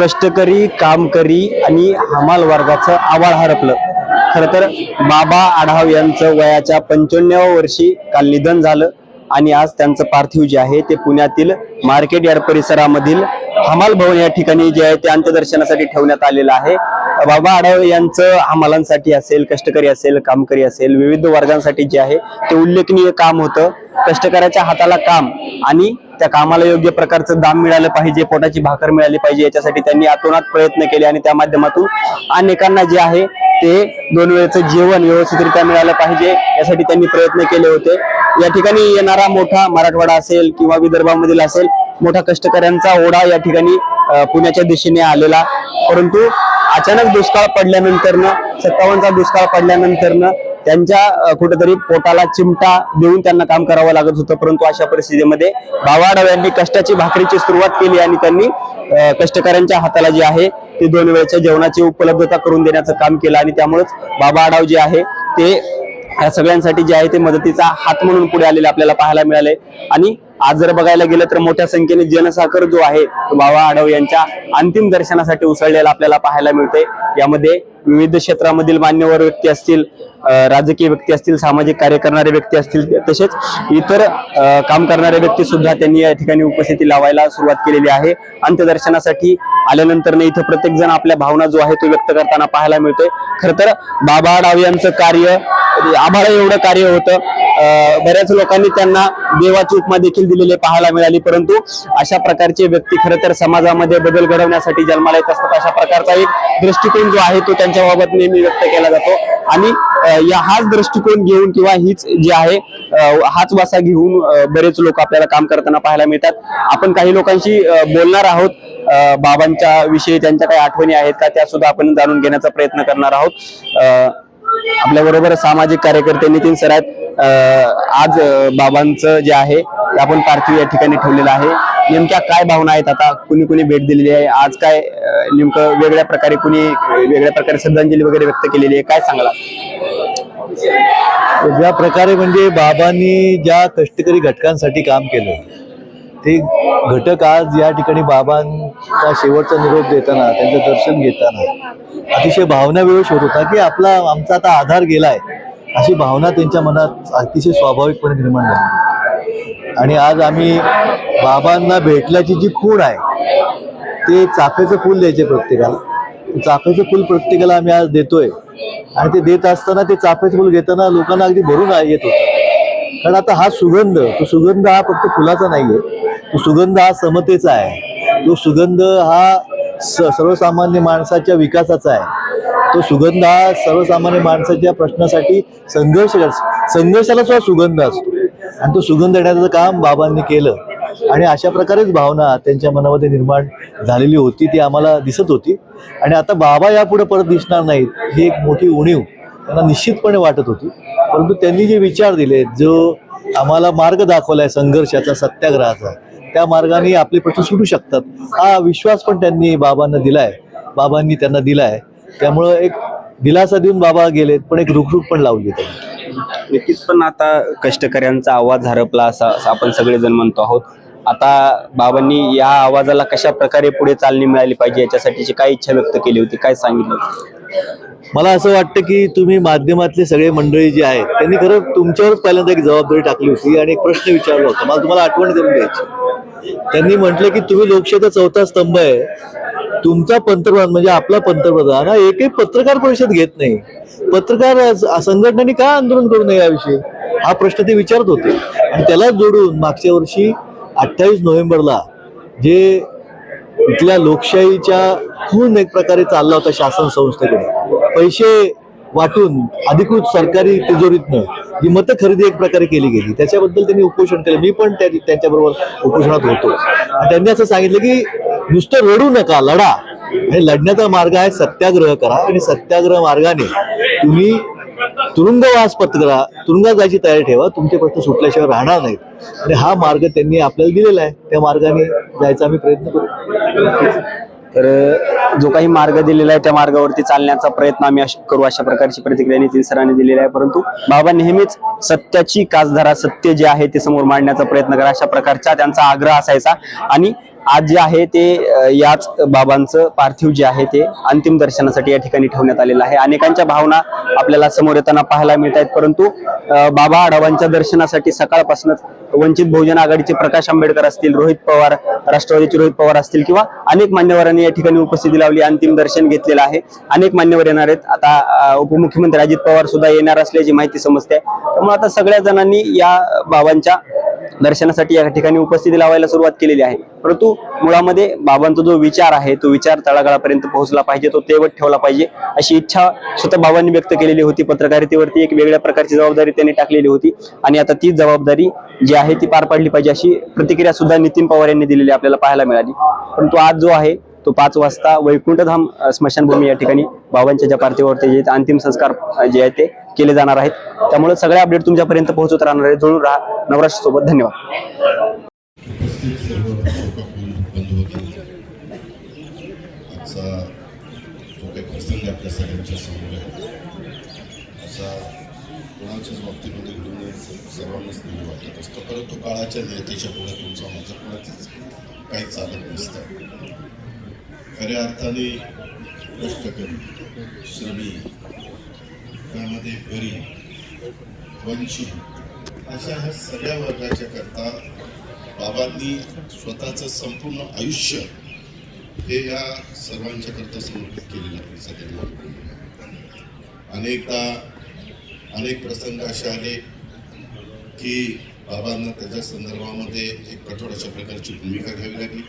कष्टकरी कामकरी आणि हमाल वर्गाचं आवाळ हरपलं. खर तर बाबा आढाव यांचं वयाच्या पंच्याण्णव वर्षी काल निधन झालं आणि आज त्यांचं पार्थिव जे आहे ते पुण्यातील मार्केट यार्ड परिसरामधील हमाल भवन या ठिकाणी जे आहे ते अंत्यदर्शनासाठी ठेवण्यात आलेलं आहे. बाबा आढाव यांचं हमालांसाठी असेल कष्टकरी असेल कामकरी असेल विविध वर्गांसाठी जे आहे ते उल्लेखनीय काम होतं. कष्टकऱ्याच्या हाताला काम आणि त्या कामाला योग्य प्रकारचं दाम मिळालं पाहिजे पोटाची भाकर मिळाली पाहिजे याच्यासाठी त्यांनी अतोनात प्रयत्न केले आणि त्या माध्यमातून अनेकांना जे आहे ते दोन वेळेचं जेवण व्यवस्थितरित्या मिळालं पाहिजे यासाठी त्यांनी प्रयत्न केले होते. या ठिकाणी येणारा मोठा मराठवाडा असेल किंवा विदर्भामधील असेल मोठा कष्टकऱ्यांचा ओढा या ठिकाणी पुण्याच्या दिशेने आलेला. परंतु अचानक दुष्काळ पडल्यानंतरनं सत्तावनचा दुष्काळ पडल्यानंतरनं त्यांच्या कुठेतरी पोटाला चिमटा देऊन त्यांना काम करावं लागत होतं. परंतु अशा परिस्थितीमध्ये बावाडव यांनी कष्टाची भाकरीची सुरुवात केली आणि त्यांनी कष्टकऱ्यांच्या हाताला जे आहे ते दोन वेळच्या जेवणाची उपलब्धता करून देण्याचं काम केलं आणि त्यामुळेच बाबा आडाव जे आहे ते या सगळ्यांसाठी जे आहे ते मदतीचा हात म्हणून पुढे आलेले आपल्याला पाहायला मिळाले. आणि आज जर बघायला गेलं तर मोठ्या संख्येने जनसाकर जो आहे तो बाबा आढाव यांच्या अंतिम दर्शनासाठी उसळलेला आपल्याला पाहायला मिळते यामध्ये विविध क्षेत्रामधील मान्यवर व्यक्ती असतील राजकीय व्यक्ती असतील सामाजिक कार्य करणारे व्यक्ती असतील तसेच इतर काम करणारे व्यक्ती सुद्धा त्यांनी या ठिकाणी उपस्थिती लावायला सुरुवात केलेली आहे. अंत्यदर्शनासाठी आल्यानंतर इथं प्रत्येक जण आपल्या भावना जो आहे तो व्यक्त करताना पाहायला मिळतोय. खर तर बाबा डाव यांचं कार्य आभाळ एवढं कार्य होतं. बऱ्याच लोकांनी त्यांना देवाची उपमा देखील दिलेले पाहायला मिळाली. परंतु अशा प्रकारचे व्यक्ती खरं तर समाजामध्ये बदल घडवण्यासाठी जन्माला येत असतात. अशा प्रकारचा एक दृष्टिकोन जो आहे तो त्यांच्या बाबत नेहमी व्यक्त केला जातो. आणि या हाच दृष्टिकोन घेऊन किंवा हीच जी आहे हाच वासा घेऊन बरेच लोक आपल्याला काम करताना पाहायला मिळतात. आपण काही लोकांशी बोलणार आहोत. अं, बाबांच्या विषयी त्यांच्या काही आठवणी आहेत का त्या सुद्धा आपण जाणून घेण्याचा प्रयत्न करणार आहोत. अं, आपल्या बरोबर सामाजिक कार्यकर्ते नितीन सर आहेत. आज बाबांचं जे आहे ते आपण पार्थिव या ठिकाणी ठेवलेलं आहे. नेमक्या काय भावना आहेत? आता कुणी कुणी भेट दिलेली आहे. आज काय नेमकं वेगळ्या प्रकारे कुणी वेगळ्या प्रकारे श्रद्धांजली वगैरे व्यक्त केलेली आहे? काय सांगाल? ज्या प्रकारे म्हणजे बाबांनी ज्या कष्टकरी घटकांसाठी काम केलं ते घटक आज या ठिकाणी बाबांचा शेवटचा निरोप देताना त्यांचं दर्शन घेताना अतिशय भावना वेळ होत होता की आपला आमचा आता आधार गेलाय. अशी भावना त्यांच्या मनात अतिशय स्वाभाविकपणे निर्माण झाली. आणि आज आम्ही बाबांना भेटल्याची जी खूण आहे ते चाफ्याचं फुल द्यायचे प्रत्येकाला. चाफ्याचं फुल प्रत्येकाला आम्ही आज देतोय. आणि ते देत असताना ते चाफ्याचं फुल घेताना लोकांना अगदी भरून येत होतं. कारण आता हा सुगंध तो सुगंध हा फक्त फुलाचा नाहीये. तो सुगंध हा समतेचा आहे. तो सुगंध हा स सर्वसामान्य माणसाच्या विकासाचा आहे. तो सुगंध हा सर्वसामान्य माणसाच्या प्रश्नासाठी संघर्ष संघर्षाला सुद्धा सुगंध असतो. आणि तो सुगंध देण्याचं काम बाबांनी केलं. आणि अशा प्रकारेच भावना त्यांच्या मनामध्ये निर्माण झालेली होती ती आम्हाला दिसत होती. आणि आता बाबा यापुढे परत दिसणार नाहीत ही एक मोठी उणीव त्यांना निश्चितपणे वाटत होती. परंतु त्यांनी जे विचार दिले जो आम्हाला मार्ग दाखवलाय संघर्षाचा सत्याग्रहाचा त्या मार्गाने आपले प्रश्न सुटू शकतात. हा विश्वास पण त्यांनी बाबांना दिलाय. बाबांनी त्यांना दिलाय. त्यामुळं एक दिलासा देऊन बाबा गेलेत पण एक रुखरुख पण लावली त्यांनी. नक्कीच पण आता कष्टकऱ्यांचा आवाज हरपला असा आपण सगळेजण म्हणतो आहोत. आता बाबांनी या आवाजाला कशा प्रकारे पुढे चालणी मिळाली पाहिजे याच्यासाठीची काय इच्छा व्यक्त केली होती? काय सांगितलं? मला असं वाटतं की तुम्ही माध्यमातले सगळे मंडळी जे आहेत त्यांनी खरं तुमच्यावरच पहिल्यांदा एक जबाबदारी टाकली होती आणि एक प्रश्न विचारला होता. मला तुम्हाला आठवण करून द्यायची त्यांनी म्हटलं की तुम्ही लोकशाहीचा चौथा स्तंभ आहे. तुमचा पंतप्रधान म्हणजे आपला पंतप्रधान हा एकही पत्रकार परिषद घेत नाही. पत्रकार संघटनांनी का आंदोलन करू नये याविषयी? हा प्रश्न ते विचारत होते. आणि त्याला जोडून मागच्या वर्षी अठ्ठावीस नोव्हेंबरला जे इथल्या लोकशाहीच्या खून एक प्रकारे चालला होता शासन संस्थेकडे पैसे वाटून अधिकृत सरकारी तिजोरीतनं ही मतं खरेदी एक प्रकारे केली गेली. त्याच्याबद्दल त्यांनी उपोषण केलं. मी पण त्या त्यांच्याबरोबर उपोषणात होतो. आणि त्यांनी असं सांगितलं की नुसतं रडू नका लढा. आणि लढण्याचा मार्ग आहे सत्याग्रह करा. आणि सत्याग्रह मार्गाने तुम्ही तुरुंगवास पत्करा तुरुंगात जायची तयारी ठेवा तुमचे प्रश्न सुटल्याशिवाय राहणार नाहीत. आणि हा मार्ग त्यांनी आपल्याला दिलेला आहे. त्या मार्गाने जायचा आम्ही प्रयत्न करू. तर जो काही मार्ग दिलेला आहे त्या मार्गावरती चालण्याचा प्रयत्न आम्ही अश- करू अशा प्रकारची प्रतिक्रिया नितीन सरांनी दिलेली आहे. परंतु बाबा नेहमीच सत्याची कासधरा सत्य जे आहे ते समोर मांडण्याचा प्रयत्न करा. अशा प्रकारचा त्यांचा आग्रह असायचा. आणि आज जे आहे ते याच बाबांचं पार्थिव जे आहे ते अंतिम दर्शनासाठी या ठिकाणी ठेवण्यात आलेलं आहे. अनेकांच्या भावना आपल्याला समोर येताना पाहायला मिळत आहेत परंतु बाबा आढावांच्या दर्शनासाठी सकाळपासूनच वंचित बहुजन आघाडीचे प्रकाश आंबेडकर असतील रोहित पवार राष्ट्रवादीचे रोहित पवार असतील किंवा अनेक मान्यवरांनी या ठिकाणी उपस्थिती लावली अंतिम दर्शन घेतलेलं आहे. अनेक मान्यवर येणार आहेत. आता उपमुख्यमंत्री अजित पवार सुद्धा येणार असल्याची माहिती समजते. त्यामुळे आता सगळ्या जणांनी या बाबांच्या दर्शनासाठी या ठिकाणी उपस्थिती लावायला सुरुवात केलेली आहे. परंतु मुळामध्ये बाबांचा जो विचार आहे तो विचार तळागाळापर्यंत पोहोचला पाहिजे तो तेवट ठेवला पाहिजे. अशी इच्छा स्वतः बाबांनी व्यक्त केलेली होती. पत्रकारितेवरती एक वेगळ्या प्रकारची जबाबदारी त्यांनी टाकलेली होती. आणि आता ती जबाबदारी जी आहे ती पार पाडली पाहिजे अशी प्रतिक्रिया सुद्धा नितीन पवार यांनी दिलेली आपल्याला पाहायला मिळाली. परंतु आज जो आहे तो पाच वाजता वैकुंठधाम स्मशानभूमी या ठिकाणी बाबांच्या ज्या पार्थिवावरती जे अंतिम संस्कार जे आहे ते केले जाणार आहेत त्यामुळे सगळे अपडेट तुमच्यापर्यंत पोहोचत राहणार आहे जुळून राहा नवराष्ट्र सोबत धन्यवाद काही प्रसंग आपल्या सगळ्यांच्या समोर आहे असा कोणाच्याच बाबतीमध्ये घडून सर्वांनाच नाही वाटत परंतु काळाच्या पुढे तुमचा माझं काही चालत नसतं खऱ्या अर्थाने कष्टकरी श्रमी त्यामध्ये गरीब वंचित अशा ह्या सगळ्या वर्गाच्या करता बाबांनी स्वतःचं संपूर्ण आयुष्य हे या सर्वांच्या करता समर्पित केलेलं आहे सगळ्यांना. अनेकदा अनेक प्रसंग असे आले की बाबांना त्याच्या संदर्भामध्ये एक कठोर अशा प्रकारची भूमिका घ्यावी लागली.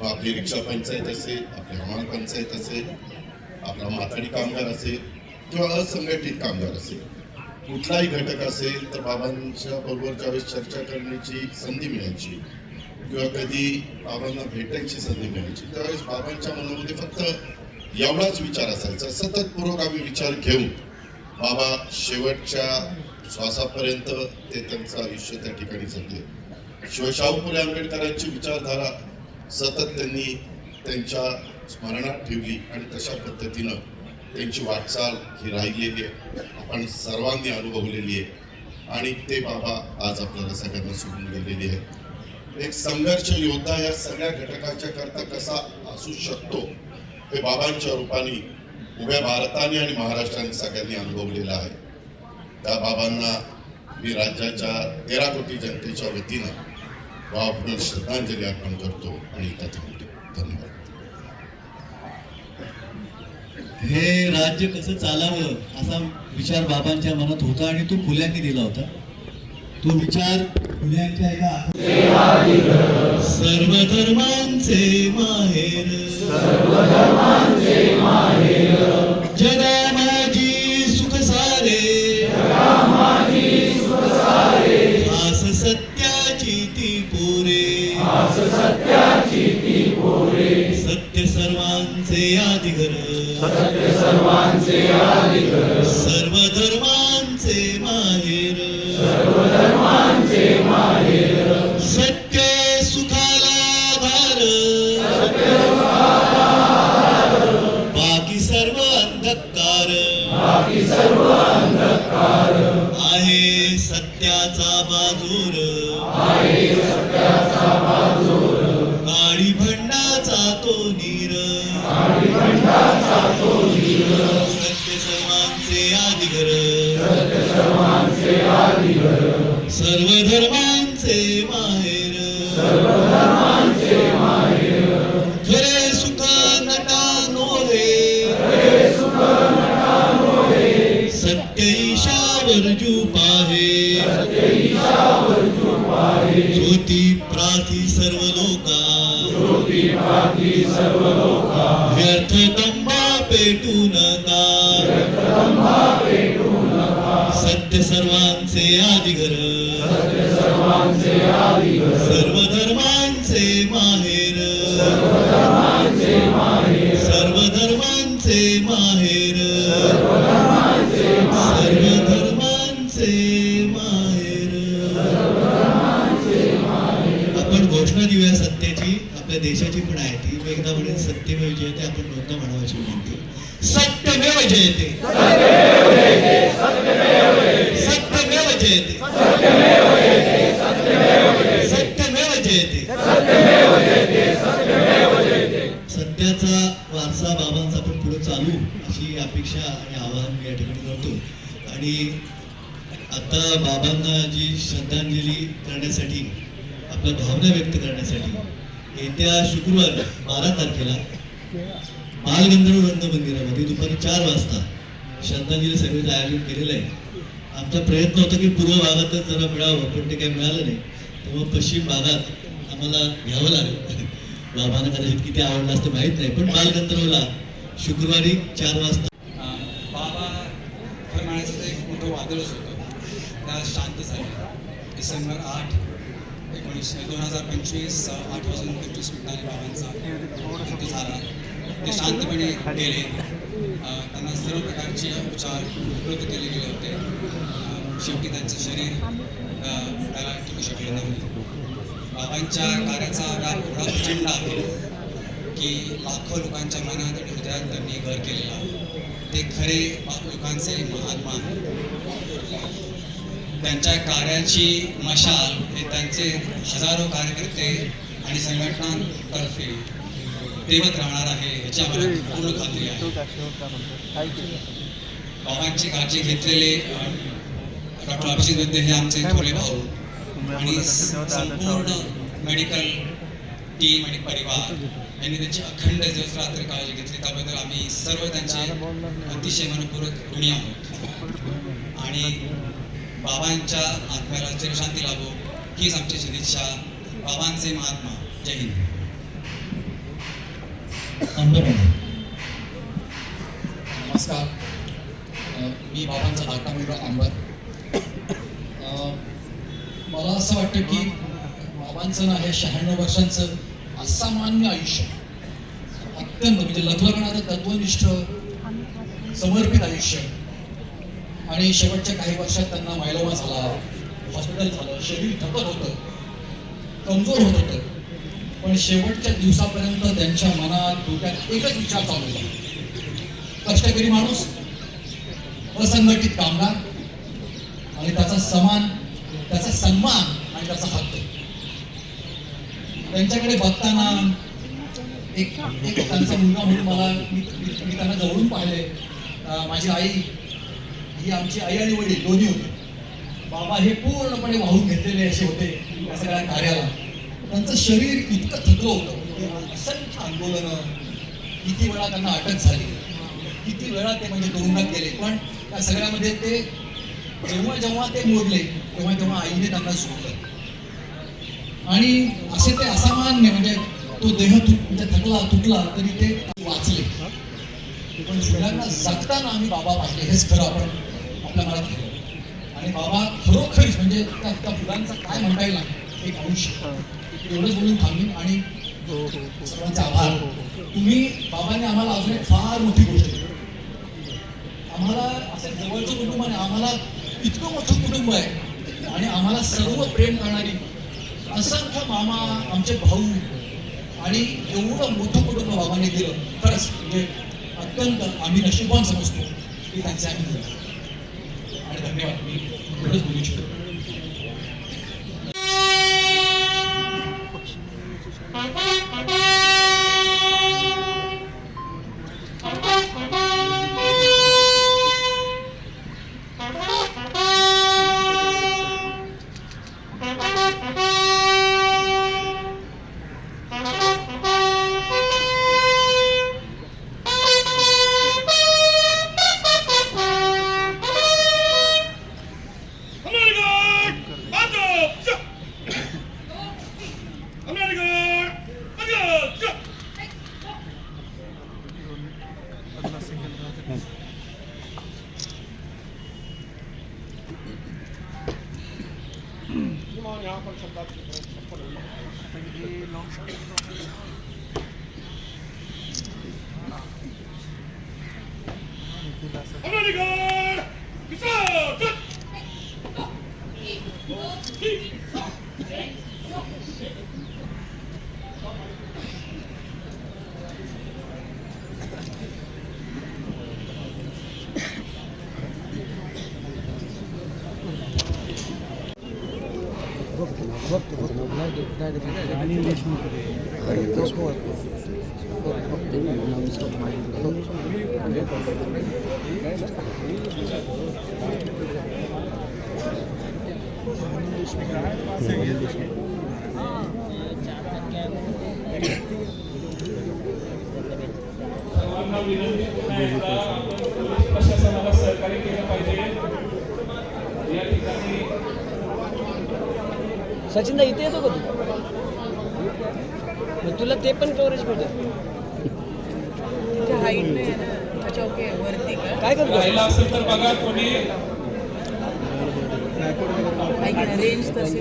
व आपली रिक्षा पंचायत असेल आपली हमाल पंचायत असेल आपला माथाडी कामगार असेल किंवा असंघटित कामगार असेल कुठलाही घटक असेल तर बाबांच्या बरोबर ज्यावेळेस चर्चा करण्याची संधी मिळायची किंवा कधी बाबांना भेटायची संधी मिळायची त्यावेळेस बाबांच्या मनामध्ये फक्त एवढाच विचार असायचा सतत पुरोगामी विचार घेऊन बाबा शेवटच्या श्वासापर्यंत ते त्यांचं आयुष्य त्या ठिकाणी जगले. शिवाय शाहू फुले आंबेडकरांची विचारधारा सतत त्यांनी त्यांच्या स्मरणात ठेवली आणि तशा पद्धतीनं त्यांची वाटचाल ही राहिलेली आहे. आपण सर्वांनी अनुभवलेली आहे. आणि ते बाबा आज आपल्याला सगळ्यांना सोडून गेलेली आहे एक संघर्ष योद्धा या सगळ्या घटकाच्या करता कसा असू शकतो हे बाबांच्या रूपाने उभ्या भारताने आणि महाराष्ट्राने सगळ्यांनी अनुभवलेलं आहे. त्या बाबांना मी राज्याच्या तेरा कोटी जनतेच्या वतीनं भावपूर्ण श्रद्धांजली अर्पण करतो आणि त्याच्यामध्ये धन्यवाद. हे राज्य कसं चालावं असा विचार बाबांच्या मनात होता आणि तो फुल्यांनी दिला होता. तो विचार फुल्यांच्या एका सर्व धर्मांचे माहेर. जगा माझी सुख सारे. हास सत्याची ती पोरे. सत्य सर्वांचे आदिगर सर्व धर्म सर्व धर्मांचे माहेर. सर्व धर्मांचे माहेर. सर्व धर्मांचे माहेर. आपण घोषणा देऊया सत्याची आपल्या देशाची पण आहे ती. एकदा म्हणेल सत्यमेव जयते आपण दोनदा म्हणावाची विनंती. सत्यमेव जयते. अशी अपेक्षा आणि आवाहन मी या ठिकाणी करतो. आणि आता बाबांना जी श्रद्धांजली करण्यासाठी आपल्या भावना व्यक्त करण्यासाठी येत्या शुक्रवार बारा तारखेला बालगंधर्व रंगमंदिरामध्ये दुपारी चार वाजता श्रद्धांजली सभेचं आयोजन केलेलं आहे. आमचा प्रयत्न होता की पूर्व भागातच जरा मिळावं पण ते काही मिळालं नाही. तेव्हा पश्चिम भागात आम्हाला घ्यावं लागलं. बाबांना कदाचित किती आवडलं असतं माहीत नाही पण बालगंधर्वला शुक्रवारी चार वाजता. बाबा फरमाण्याचं एक मोठं वादळच होतं. त्या शांत झालं डिसेंबर आठ एकोणीसशे दोन हजार पंचवीस आठ वाजून पंचवीस मिनिटाने बाबांचा मृत्यू झाला. ते शांतपणे गेले. त्यांना सर्व प्रकारचे उपचार उपलब्ध केले गेले होते. शेवटी त्यांचं शरीर त्याला टिकू शकले नाही. बाबांच्या कार्याचा व्याप एवढा प्रचंड आहे. की लाखो लोकांच्या मनात आणि हृदयात त्यांनी घर केलेलं आहे ते खरे लोकांचे महात्मा आहेत. त्यांच्या कार्याची मशाल हे त्यांचे हजारो कार्यकर्ते आणि संघटनांतर्फे तेवत राहणार आहे ह्याची आम्हाला पूर्ण खात्री आहे बाबांची काळजी घेतलेले डॉक्टर अभिजित वैद्य हे आमचे थोरले भाऊ आणि संपूर्ण मेडिकल टीम आणि परिवार यांनी त्यांची अखंड दिवस रात्र काळजी घेतली. त्याबद्दल आम्ही सर्व त्यांचे अतिशय मनपूर्वक ऋणी आहोत. आणि बाबांच्या आत्म्याला चिरशांती लाभो. हीच आमची सदिच्छा बाबांचे महात्मा. जय हिंद. नमस्कार. मी बाबांचा धाकटा मुलगा अंबर मला असं वाटतं की बाबांचं ना हे शहाण्णव वर्षांचं असामान्य आयुष्य. अत्यंत म्हणजे लग्नाचं तत्वनिष्ठ समर्पित आयुष्य. आणि शेवटच्या काही वर्षात त्यांना मायलोमा झाला हॉस्पिटल झालं शरीर थकत होतं कमजोर होत होतं. पण शेवटच्या दिवसापर्यंत त्यांच्या मनात डोक्यात एकच विचार चालू होता. कष्टकरी माणूस असंघटित कामगार. आणि त्याचा समान त्याचा सन्मान आणि त्याचा हक्क. त्यांच्याकडे बघताना एक एक त्यांचा मुलगा म्हणून मला मी त्यांना जवळून पाहिले माझी आई. ही आमची आई आणि वडील दोन्ही होते. बाबा हे पूर्णपणे वाहून घेतलेले असे होते या सगळ्या कार्याला. त्यांचं शरीर इतकं थकलं होतं. असंख्य आंदोलनं. किती वेळा त्यांना अटक झाली. किती वेळा ते म्हणजे तुरुंगात गेले. पण त्या सगळ्यामध्ये ते जेव्हा जेव्हा ते मोडले तेव्हा तेव्हा आईने त्यांना सोडलं. आणि असे ते असामान्य म्हणजे तो देह म्हणजे थकला तुटला तरी ते वाचले. पण फुलांना जगताना आम्ही बाबा पाहिले. हेच खरं आपण आपल्या मनात आणि बाबा खरोखरीच म्हणजे त्या त्या फुलांचा काय म्हणता येईल एक आयुष्य एवढंच बोलून थांबीन आणि सर्वांचा आभार. तुम्ही बाबांनी आम्हाला अजून एक फार मोठी गोष्ट आम्हाला असं जवळचं कुटुंब आहे आम्हाला इतकं मोठं कुटुंब आहे. आणि आम्हाला सर्व प्रेम करणारी असंख्य मामा आमचे भाऊ. आणि एवढं मोठं कुटुंब बाबांनी दिलं. खरंच म्हणजे अत्यंत आम्ही नशिबान समजतो की त्यांचे आम्ही दिलं. आणि धन्यवाद. मी एवढंच बोलू इच्छितो. प्रशासनाला सहकार्य केलं पाहिजे या ठिकाणी सचिनदा इथे येतो का तू? मग तुला ते पण कव्हरेज भेटेल. हाईट नाही आहे ना अच्छा ओके वरती का? काय करतो राहिला असेल तर बघा कोणी रेंज तशी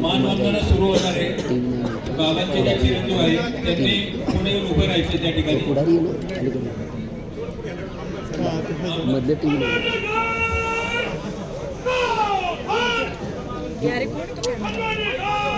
मानवंदना सुरू होणार आहे बाबांचे जे चिरंजीव आहेत त्यांनी पुढे येऊन उभं राहायचे त्या ठिकाणी मधले टी अरे कोण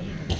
Thank you.